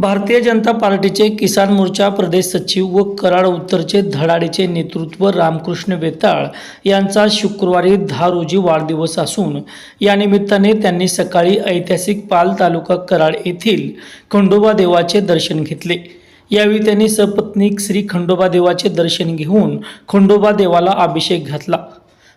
भारतीय जनता पार्टीचे किसान मोर्चा प्रदेश सचिव व कराड उत्तरचे धडाडीचे नेतृत्व रामकृष्ण वेताळ यांचा शुक्रवारी दहा रोजी वाढदिवस असून या निमित्ताने त्यांनी सकाळी ऐतिहासिक पाल तालुका कराड येथील खंडोबा देवाचे दर्शन घेतले. यावेळी त्यांनी सपत्नीक श्री खंडोबा देवाचे दर्शन घेऊन खंडोबा देवाला अभिषेक घातला.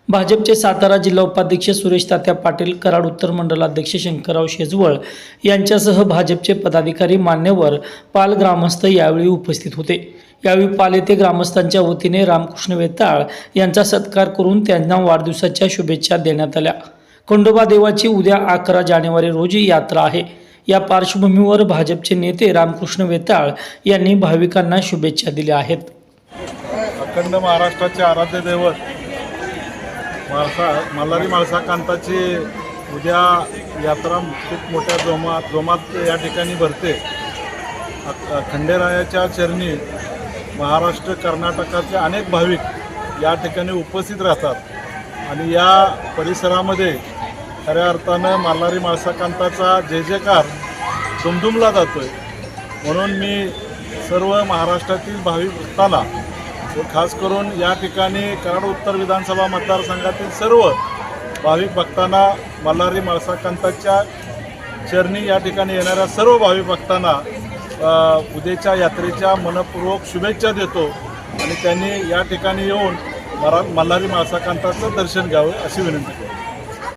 भाजपचे सातारा जिल्हा उपाध्यक्ष सुरेश तात्या पाटील कराड उत्तर मंडलाध्यक्ष शंकरराव शेजवळ यांच्यासह भाजपचे पदाधिकारी मान्यवर पाल ग्रामस्थ यावेळी उपस्थित होते. यावेळी पाल येथे ग्रामस्थांच्या वतीने रामकृष्ण वेताळ यांचा सत्कार करून त्यांना वाढदिवसाच्या शुभेच्छा देण्यात आल्या. खंडोबा देवाची उद्या अकरा जानेवारी रोजी यात्रा आहे. या पार्श्वभूमीवर भाजपचे नेते रामकृष्ण वेताळ यांनी भाविकांना शुभेच्छा दिल्या आहेत. अखंड महाराष्ट्राचे आराध्य दैवत माळसा मल्हारी माळसा कांताची उद्या यात्रा खूप मोठ्या जोमात जोमात या ठिकाणी भरते. खंडेरायाच्या चरणी महाराष्ट्र कर्नाटकाचे अनेक भाविक या ठिकाणी उपस्थित राहतात. आणि या परिसरामध्ये खऱ्या अर्थानं मल्हारी माळसाकांताचा जय जयकार दुमदुमला जातोय. म्हणून मी सर्व महाराष्ट्रातील भाविक भक्तांना व खास करून या ठिकाणी कराड उत्तर विधानसभा मतदारसंघातील सर्व भाविक भक्तांना मल्हारी माळसाकांताच्या चरणी या ठिकाणी येणाऱ्या सर्व भाविक भक्तांना उद्याच्या यात्रेच्या मनपूर्वक शुभेच्छा देतो आणि त्यांनी या ठिकाणी येऊन मरा मल्हारी माळसाकांताचं दर्शन घ्यावं अशी विनंती करतो.